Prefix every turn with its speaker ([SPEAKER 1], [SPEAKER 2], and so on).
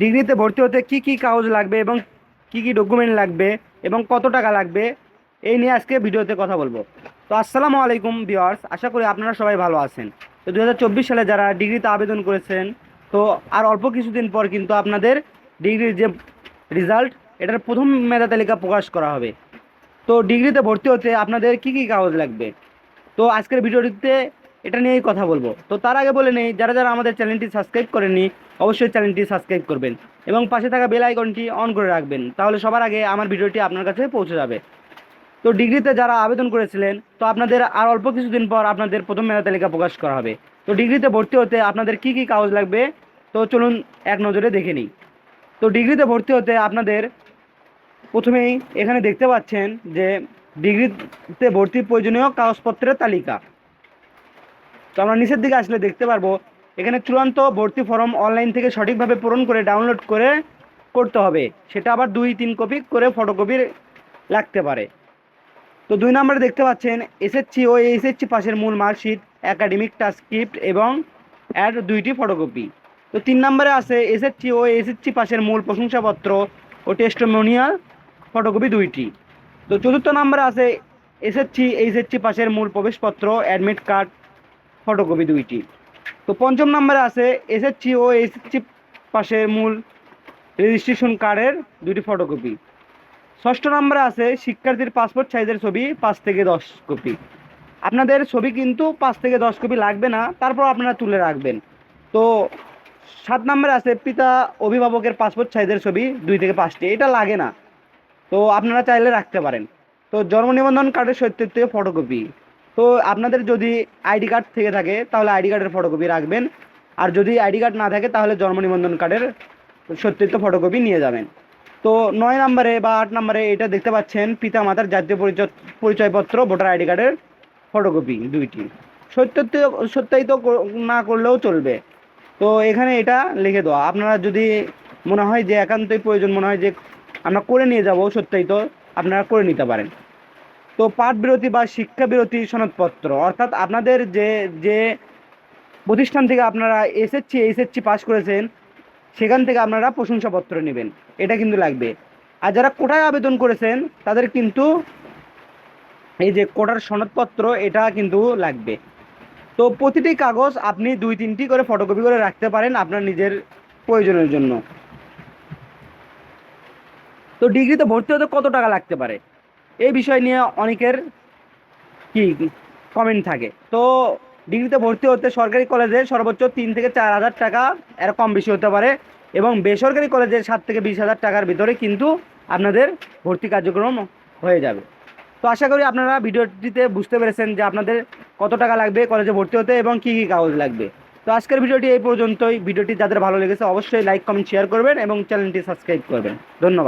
[SPEAKER 1] ডিগ্রিতে ভর্তি হতে কি কি কাগজ লাগবে এবং কি কি ডকুমেন্ট লাগবে এবং কত টাকা লাগবে, এই নিয়ে আজকে ভিডিওতে কথা বলব। তো আসসালামু আলাইকুম ভিওয়ার্স আশা করি আপনারা সবাই ভালো আছেন। তো দু হাজার চব্বিশ সালে যারা ডিগ্রিতে আবেদন করেছেন, তো আর অল্প কিছুদিন পর কিন্তু আপনাদের ডিগ্রির যে রেজাল্ট এটার প্রথম মেধা তালিকা প্রকাশ করা হবে। তো ডিগ্রিতে ভর্তি হতে আপনাদের কি কি কাগজ লাগবে? তো আজকের ভিডিওটিতে এটা নিয়েই কথা বলব। তো তার আগে বলে নেই, যারা যারা আমাদের চ্যানেলটি সাবস্ক্রাইব করেননি, অবশ্যই চ্যানেলটি সাবস্ক্রাইব করবেন এবং পাশে থাকা বেল আইকনটি অন করে রাখবেন, তাহলে সবার আগে আমার ভিডিওটি আপনার কাছে পৌঁছে যাবে। তো ডিগ্রিতে যারা আবেদন করেছিলেন, তো আপনাদের আর অল্প কিছুদিন পর আপনাদের প্রথম মেধা তালিকা প্রকাশ করা হবে। তো ডিগ্রিতে ভর্তি হতে আপনাদের কি কি কাগজ লাগবে? তো চলুন এক নজরে দেখে নিই। তো ডিগ্রিতে ভর্তি হতে আপনাদের প্রথমেই এখানে দেখতে পাচ্ছেন যে ডিগ্রিতে ভর্তির প্রয়োজনীয় কাগজপত্রের তালিকা। তো আমরা নিচের দিকে আসলে দেখতে পারব। এখানে চূড়ান্ত ভর্তি ফর্ম অনলাইন থেকে সঠিকভাবে পূরণ করে ডাউনলোড করে করতে হবে। সেটা আবার দুই, তিন কপি করে ফটোকপির লাগতে পারে। তো দুই নম্বরে দেখতে পাচ্ছেন এসএসসি ও এসএসসি পাশের মূল মার্কশিট একাডেমিক ট্রান্সক্রিপ্ট এবং অ্যাড দুইটি ফটোকপি তো তিন নম্বরে আছে এসএসসি ও এসএসসি পাশের মূল প্রশংসাপত্র ও টেস্টোমোনিয়াল ফটোকপি দুইটি। তো চতুর্থ নম্বরে আছে এসএসসি এইচএসসি পাশের মূল প্রবেশপত্র অ্যাডমিট কার্ড ফটোকপি দুইটি। তো পঞ্চম নম্বরে আছে এসএসসি ও এইচএসসি পাশের মূল রেজিস্ট্রেশন কার্ডের দুটি ফটোকপি। ষষ্ঠ নম্বরে আছে শিক্ষার্থীর পাসপোর্ট সাইজের ছবি, পাঁচ থেকে দশ কপি। আপনাদের ছবি কিন্তু পাঁচ থেকে দশ কপি লাগবে না, তারপর আপনারা তুলে রাখবেন। তো সাত নম্বরে আছে পিতা অভিভাবকের পাসপোর্ট সাইজের ছবি, দুই থেকে পাঁচটি। এটা লাগে না। তো আপনারা চাইলে রাখতে পারেন। তো জন্ম নিবন্ধন কার্ডের সত্যিত্ব ফটোকপি। তো আপনাদের যদি আইডি কার্ড থেকে থাকে, তাহলে আইডি কার্ডের ফটোকপি রাখবেন। আর যদি আইডি কার্ড না থাকে, তাহলে জন্ম নিবন্ধন কার্ডের সত্যিত্ব ফটোকপি নিয়ে যাবেন। তো নয় নম্বরে বা আট নম্বরে এটা দেখতে পাচ্ছেন পিতা মাতার জাতীয় পরিচয়, পরিচয়পত্র, ভোটার আইডি কার্ডের ফটোকপি দুইটি। সত্যায়িত সত্যায়িত না করলেও চলবে। তো এখানে এটা লিখে দেওয়া। আপনারা যদি মনে হয় যে একান্তই প্রয়োজন, মনে হয় যে আমরা করে নিয়ে যাব সত্যায়িত, আপনারা করে নিতে পারেন। তো পাঠ বিরতি বা শিক্ষা বিরতি সনদপত্র, অর্থাৎ আপনাদের যে যে প্রতিষ্ঠান থেকে আপনারা এসএসসি এইচএসসি পাস করেছেন, সেখান থেকে আপনারা প্রশংসাপত্র নেবেন। এটা কিন্তু লাগবে। আর যারা কোটায় আবেদন করেছেন, তাদের কিন্তু এই যে কোটার সনদপত্র, এটা কিন্তু লাগবে। তো প্রতিটি কাগজ আপনি দুই, তিনটি করে ফটোকপি করে রাখতে পারেন আপনার নিজের প্রয়োজনের জন্য। তো ডিগ্রিতে ভর্তি হতে কত টাকা লাগতে পারে? এই বিষয় নিয়ে অনেকের কি কমেন্ট থাকে। তো ডিগ্রিতে ভর্তি হতে সরকারি কলেজে সর্বোচ্চ তিন থেকে চার হাজার টাকা এর কম বেশি হতে পারে এবং বেসরকারি কলেজে সাত থেকে বিশ হাজার টাকার ভিতরে কিন্তু আপনাদের ভর্তি কার্যক্রম হয়ে যাবে। তো আশা করি আপনারা ভিডিওটিতে বুঝতে পেরেছেন যে আপনাদের কত টাকা লাগবে কলেজে ভর্তি হতে এবং কী কী কাগজ লাগবে। তো আজকের ভিডিওটি এই পর্যন্তই। ভিডিওটি যাদের ভালো লেগেছে অবশ্যই লাইক কমেন্ট শেয়ার করবেন এবং চ্যানেলটি সাবস্ক্রাইব করবেন। ধন্যবাদ।